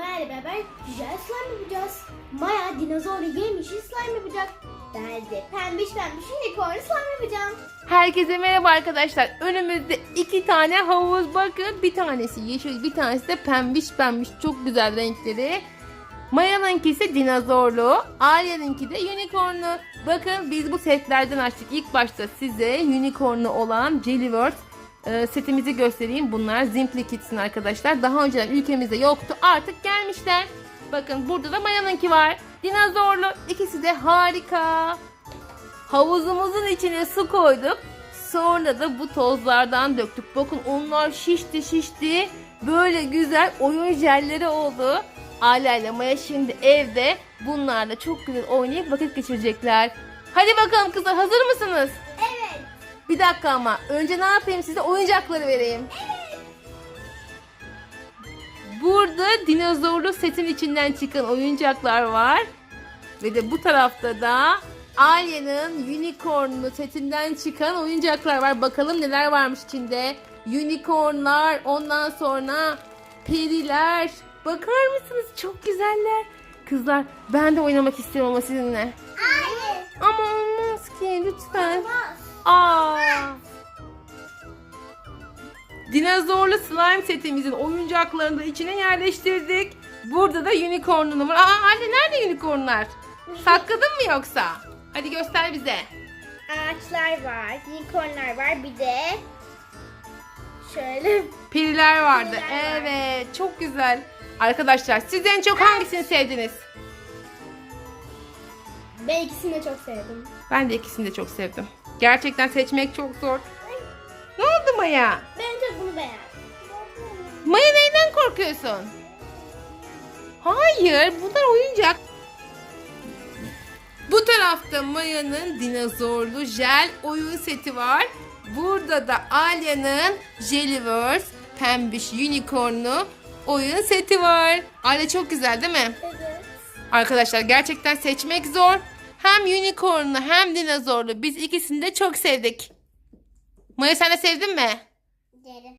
beraber güzel slime yapacağız. Maya dinozorlu yemyeşil slime yapacak. Ben de pembiş pembiş unicorn slime yapacağım. Herkese merhaba arkadaşlar. Önümüzde iki tane havuz bakın. Bir tanesi yeşil, bir tanesi de pembiş pembiş. Çok güzel renkleri. Maya'nınki ise dinozorlu. Arya'nınki de unicornlu. Bakın biz bu setlerden açtık. İlk başta size unicornlu olan Jellyworld e, setimizi göstereyim. Bunlar Simply Kids'in arkadaşlar. Daha önceden ülkemizde yoktu. Artık gelmişler. Bakın burada da Maya'nınki var. Dinozorlu. İkisi de harika. Havuzumuzun içine su koyduk. Sonra da bu tozlardan döktük. Bakın onlar şişti şişti. Böyle güzel oyun jelleri oldu. Ala ile Maya şimdi evde bunlarla çok güzel oynayıp vakit geçirecekler. Hadi bakalım kızlar hazır mısınız? Evet. Bir dakika ama önce ne yapayım size oyuncakları vereyim. Burada dinozorlu setin içinden çıkan oyuncaklar var. Ve de bu tarafta da Alya'nın unicornlu setinden çıkan oyuncaklar var. Bakalım neler varmış içinde. Unicornlar, ondan sonra periler. Bakar mısınız? Çok güzeller. Kızlar ben de oynamak istiyorum ama sizinle. Hayır. Ama olmaz ki lütfen. Olmaz. Dinozorlu slime setimizin oyuncaklarını da içine yerleştirdik. Burada da unicorn'un var. Aa anne nerede unicornlar? Sakladın mı yoksa? Hadi göster bize. Ağaçlar var, unicornlar var. Bir de şöyle Periler vardı. Periler var. Evet, çok güzel. Arkadaşlar siz en çok hangisini sevdiniz? ben ikisini de çok sevdim. Ben de ikisini de çok sevdim. Gerçekten seçmek çok zor. Ne oldu Maya? Ben korkuyorsun? Hayır, bunlar oyuncak. Bu tarafta Maya'nın dinozorlu jel oyun seti var. Burada da Alya'nın Jellyverse pembiş unicornlu oyun seti var. Alya çok güzel değil mi? Evet. Arkadaşlar gerçekten seçmek zor. Hem unicornlu hem dinozorlu. Biz ikisini de çok sevdik. Maya sen de sevdin mi? Derim.